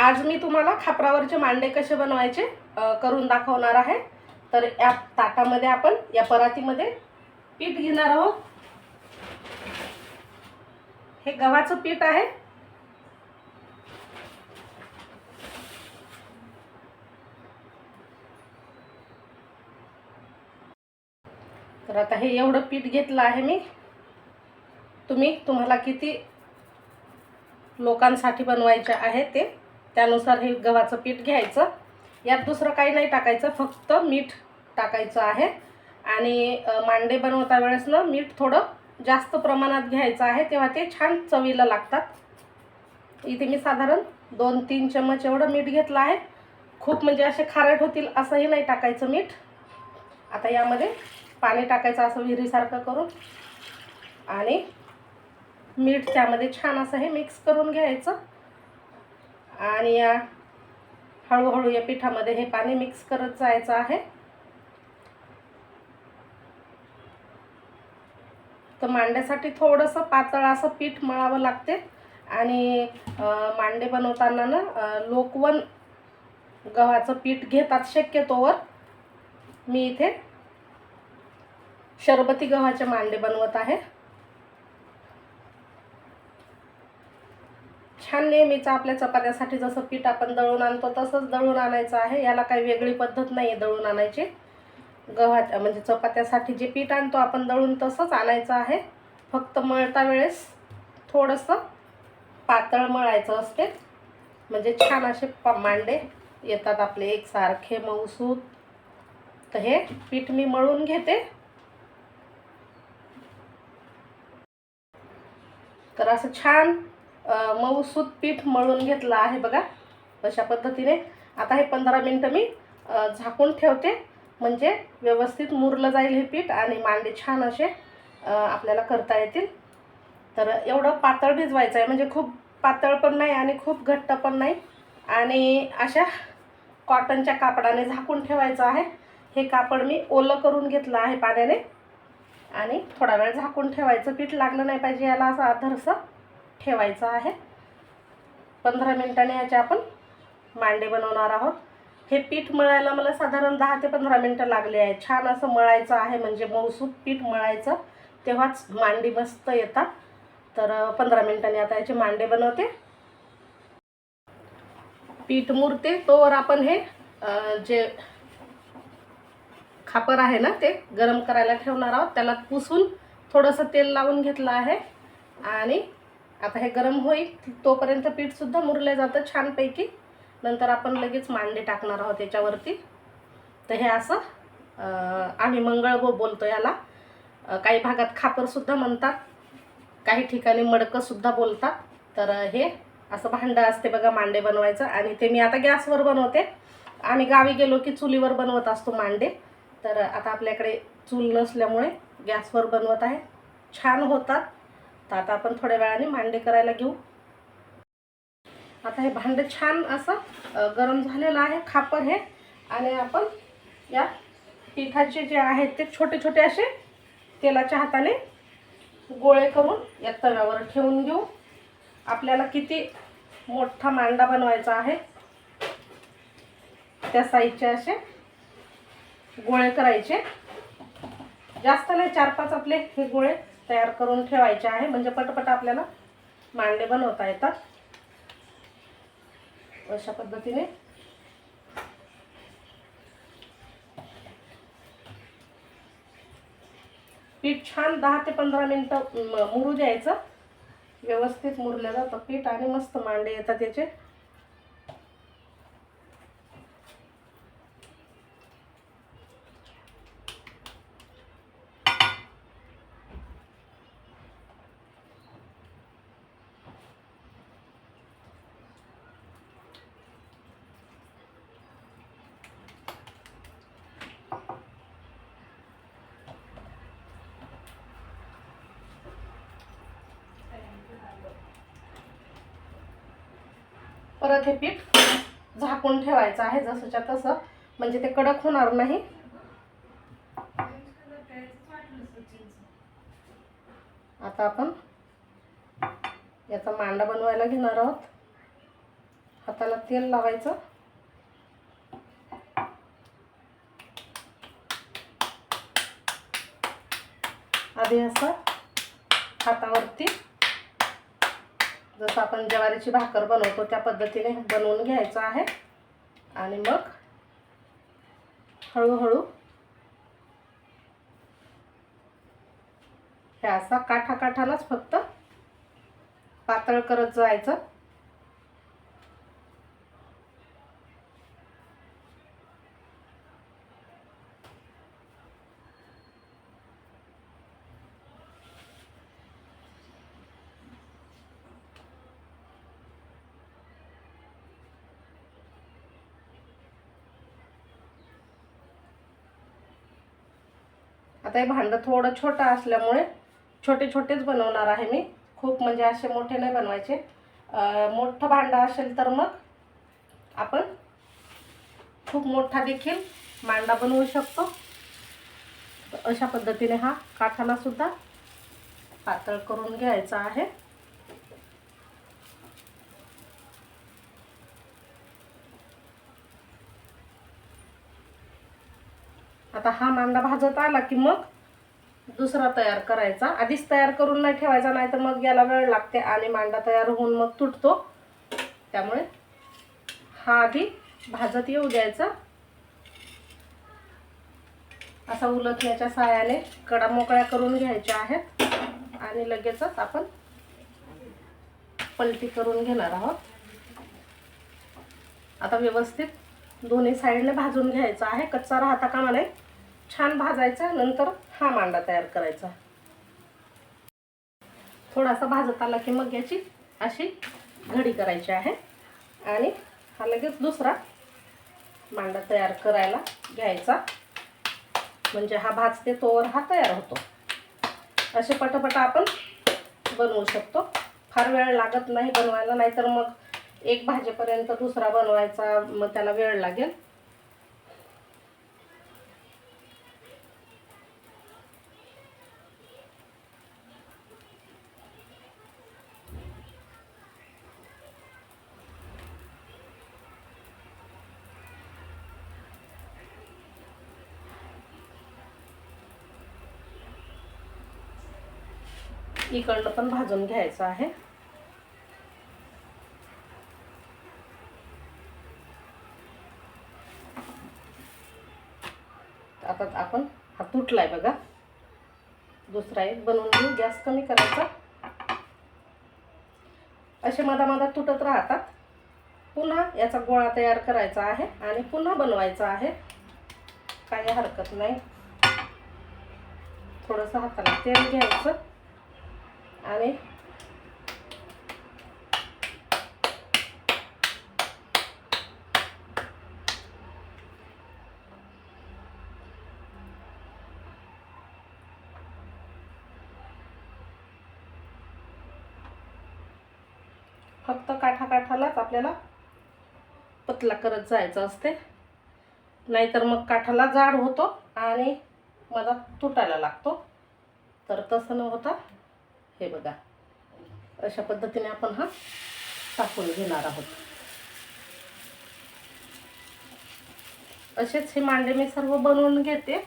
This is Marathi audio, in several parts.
आज मी तुम्हाला खापरावरचे मांडे कसे बनवायचे करून दाखवणार आहे. तर या ताटामध्ये आपण या परातीमध्ये पीठ घेणार आहोत. हे गव्हाचं पीठ आहे. तर आता हे एवढं पीठ घेतलं आहे मी. तुम्ही तुम्हाला किती लोकांसाठी बनवायचे आहे ते त्यानुसार हे गव्हाचं पीठ घ्यायचं. यात दुसरं काही नाही टाकायचं फक्त मीठ टाकायचं आहे. आणि मांडे बनवता वेळेस ना मीठ थोडं जास्त प्रमाणात घ्यायचं आहे तेव्हा ते छान चवीला लागतात. इथे मी साधारण दोन तीन चम्मच एवढं मीठ घेतलं आहे. खूप म्हणजे असे खारट होतील असंही नाही टाकायचं मीठ. आता यामध्ये पाणी टाकायचं असं विहिरीसारखं करून. आणि मीठ त्यामध्ये छान असं हे मिक्स करून घ्यायचं. आणि या हळूहळू या पिठामध्ये हे पाणी मिक्स करत जायचं आहे. तर मांड्यासाठी थोडंसं पातळ असं पीठ मळावं लागते. आणि मांडे बनवताना ना लोकवन गव्हाचं पीठ घेतात शक्यतोवर. मी इथे शरबती गव्हाचे मांडे बनवत आहे. छान नेहमीचं आपल्या चपात्यासाठी जसं पीठ आपण दळून आणतो तसंच दळून आणायचं आहे. याला काही वेगळी पद्धत नाही आहे दळून आणायची. गव्हाच्या म्हणजे चपात्यासाठी जे पीठ आणतो आपण दळून तसंच आणायचं आहे. फक्त मळता वेळेस थोडंसं पातळ मळायचं असते. म्हणजे छान असे प मांडे येतात आपले एकसारखे मऊसूत. तर हे पीठ मी मळून घेते. तर असं छान मऊसूत पीठ मळून घेतलं आहे बघा अशा पद्धतीने. आता हे पंधरा मिनटं मी झाकून ठेवते. म्हणजे व्यवस्थित मुरलं जाईल हे पीठ आणि मांडे छान असे आपल्याला करता येतील. तर एवढं पातळ भिजवायचं आहे. म्हणजे खूप पातळ पण नाही आणि खूप घट्ट पण नाही. आणि अशा कॉटनच्या कापडाने झाकून ठेवायचं आहे. हे कापड मी ओलं करून घेतलं आहे पाण्याने. आणि थोडा वेळ झाकून ठेवायचं. पीठ लागलं नाही पाहिजे याला असं आधरसं. ठेवायचं आहे. पंधरा मिनटाने याचे आपण मांडे बनवणार आहोत. हे पीठ मळायला मला साधारण दहा ते पंधरा मिनटं लागले आहे छान असं मळायचं आहे म्हणजे मऊसूत पीठ मळायचं. तेव्हाच मांडी मस्त येतात. तर पंधरा मिनटाने आता याचे मांडे बनवते. पीठ मुरते तोवर आपण हे जे खापर आहे ना ते गरम करायला ठेवणार आहोत. त्याला पुसून थोडंसं तेल लावून घेतलं आहे. आणि आता हे गरम होईल तोपर्यंत पीठसुद्धा मुरलं जातं छानपैकी. नंतर आपण लगेच मांडे टाकणार आहोत याच्यावरती. तर हे असं आम्ही मंगळगो बोलतो याला. काही भागात खापरसुद्धा म्हणतात काही ठिकाणी मडकंसुद्धा बोलतात. तर हे असं भांडं असते बघा मांडे बनवायचं. आणि ते मी आता गॅसवर बनवते. आम्ही गावी गेलो की चुलीवर बनवत असतो मांडे. तर आता आपल्याकडे चूल नसल्यामुळे गॅसवर बनवत आहे. छान होतात. तर आता आपण थोड्या वेळाने मांडे करायला घेऊ. आता हे भांडे छान असं गरम झालेलं आहे खापर हे. आणि आपण या पिठाचे जे आहेत ते छोटे छोटे असे तेलाच्या हाताने गोळे करून या तव्यावर ठेवून घेऊ. आपल्याला किती मोठा मांडा बनवायचा आहे त्या साईजचे असे गोळे करायचे. जास्त नाही चार पाच आपले हे गोळे तयार करून ठेवायचे आहे. म्हणजे पटपट आपल्याला मांडे बनवता येतात. अशा पद्धतीने. पीठ छान दहा ते पंधरा मिनटं मुरू द्यायचं. व्यवस्थित मुरलं जातं पीठ आणि मस्त मांडे येतात त्याचे परत हे पीठ झाकून ठेवायचं आहे जसंच्या तसं. म्हणजे ते कडक होणार नाही. आता आपण याचा मांडा बनवायला घेणार आहोत. हाताला तेल लावायचं. आधी असं हातावरती जसं आपण ज्वारीची भाकर बनवतो त्या पद्धतीने बनवून घ्यायचं आहे. आणि मग हळूहळू हे असा काठा काठालाच फक्त पातळ करत जायचं. आता हे भांडं थोडं छोटं असल्यामुळे छोटे छोटेच बनवणार आहे मी. खूप म्हणजे असे मोठे नाही बनवायचे. मोठं भांडं असेल तर मग आपण खूप मोठा देखील मांडा बनवू शकतो. अशा पद्धतीने हा काठाला सुद्धा पातळ करून घ्यायचा आहे. आता हा मांडा भाजत आला की मग दुसरा तयार करायचा. आधीच तयार करून नाही ठेवायचा नाही तर मग याला वेळ लागते आणि मांडा तयार होऊन मग तुटतो. त्यामुळे हा आधी भाजत येऊ द्यायचा. असा उलटण्याच्या साहाय्याने कडा मोकळ्या करून घ्यायच्या आहेत. आणि लगेचच आपण पलटी करून घेणार आहोत. आता व्यवस्थित दोन्ही साईडने भाजून घ्यायचं आहे. कच्चा राहता कामा नये. छान भाजायचा नंतर हा मांडा तयार करायचा. थोडासा भाजत आला की मग याची अशी घडी करायची आहे. आणि हा लगेच दुसरा मांडा तयार करायला घ्यायचा. म्हणजे हा भाजते तोवर हा तयार होतो. असे पटापट आपण बनवू शकतो. फार वेळ लागत नाही बनवायला नाहीतर मग एक भाजीपर्यंत दुसरा बनवायचा मग त्याला वेळ लागेल. इकडनं पण भाजून घ्यायचं आहे. आता आपण हा तुटलाय बघा. दुसरा एक बनवून घेऊ. गॅस कमी करायचा. असे मधा मधा तुटत राहतात. पुन्हा याचा गोळा तयार करायचा आहे आणि पुन्हा बनवायचा आहे. काही हरकत नाही. थोडंसं हाताला तेल घ्यायचं. आणि फक्त काठा काठालाच आपल्याला पतला करत जायचं असते. नाहीतर मग काठाला जाड होतो आणि मला तुटायला लागतो. तर तसं न होता हे बघा. अशा पद्धतीने आपण हा टाकून घेणार आहोत. असेच हे मांडे मी सर्व बनवून घेते.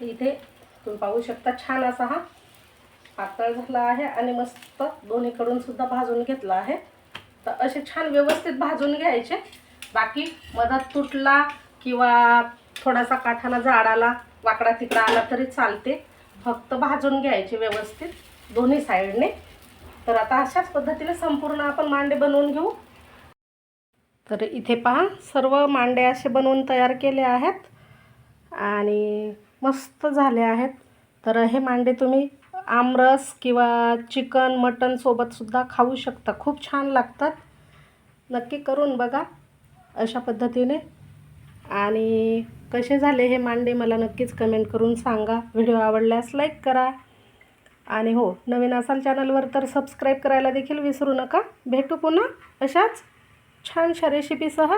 इथे तुम्ही पाहू शकता छान असा हा पातळ झाला आहे आणि मस्त दोन्हीकडून सुद्धा भाजून घेतला आहे. तर असे छान व्यवस्थित भाजून घ्यायचे. बाकी मधात तुटला किंवा थोडासा काठाला जाडाला वाकडा तिकडा आला तरी चालते. फक्त भाजून घ्यायचे व्यवस्थित दोन्ही साईडने. तर आता अशाच पद्धतीने संपूर्ण आपण मांडे बनवून घेऊ. तर इथे पहा सर्व मांडे असे बनवून तयार केले आहेत आणि मस्त झाले आहेत. तर हे मांडे तुम्ही आमरस किंवा चिकन मटन सोबतसुद्धा खाऊ शकता. खूप छान लागतात. नक्की करून बघा. अशा पद्धतीने आणि कसे झाले हे मांडे मला नक्कीच कमेंट करून सांगा. व्हिडिओ आवडल्यास लाईक करा. आणि हो नवीन असाल चॅनलवर तर सबस्क्राईब करायला देखील विसरू नका. भेटू पुन्हा अशाच छानशा रेसिपीसह